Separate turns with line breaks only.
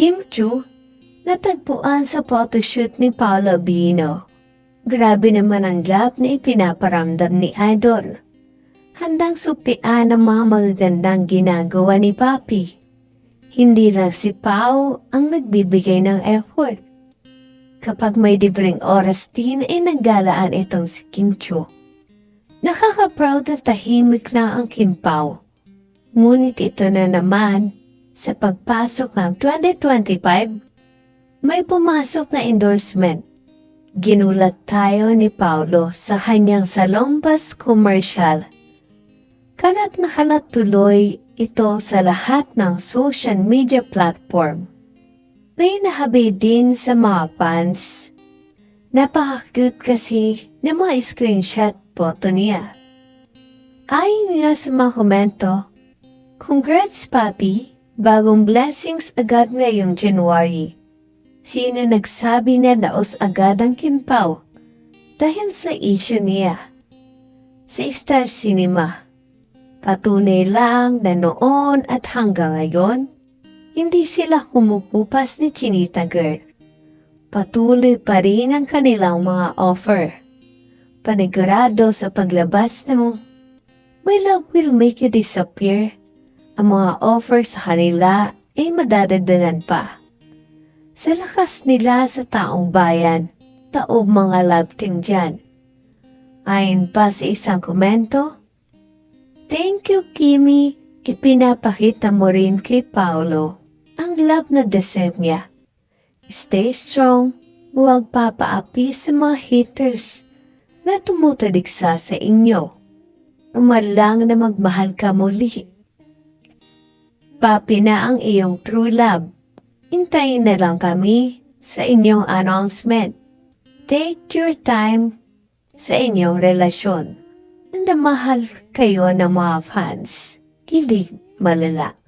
Kim Chu, natagpuan sa photoshoot ni Paolo Bino. Grabe naman ang love na ipinaparamdam ni Idol. Handang supian ang mga magagandang ginagawa ni Papi. Hindi lang si Pao ang nagbibigay ng effort. Kapag may libreng oras din ay naggalaan itong si Kim Chu. Nakaka-proud na tahimik na ang Kim Pao. Ngunit ito na naman, sa pagpasok ng 2025, may pumasok na endorsement. Ginulat tayo ni Paulo sa kanyang Salombas commercial. Kalat na kalat tuloy ito sa lahat ng social media platform. May nahabi din sa mga fans. Napaka-cute kasi ng mga screenshot photo niya. Ayon nga sa mga komento, Congrats, Papi! Bagong blessings agad ngayong January. Sino nagsabi na naos agad ang Kimpaw? Dahil sa issue niya. Sa Star Cinema. Patunay lang na noon at hanggang ngayon, hindi sila kumukupas ni Chinita Girl. Patuloy pa rin ang kanilang mga offer. Panigurado sa paglabas ng My Love Will Make You Disappear ang mga offer sa kanila ay madadagdagan pa. Sa lakas nila sa taong bayan, taob mga love team dyan. Ayon pa sa isang komento, Thank you, Kimi. Ipinapakita mo rin kay Paolo ang love na deserve niya. Stay strong, huwag papaapi sa mga haters na tumutaliksa sa inyo. Umalang na magmahal ka muli. Papi na ang iyong true love. Hintayin na lang kami sa inyong announcement. Take your time sa inyong relasyon. Nanda mahal kayo ng mga fans. Kilig malala.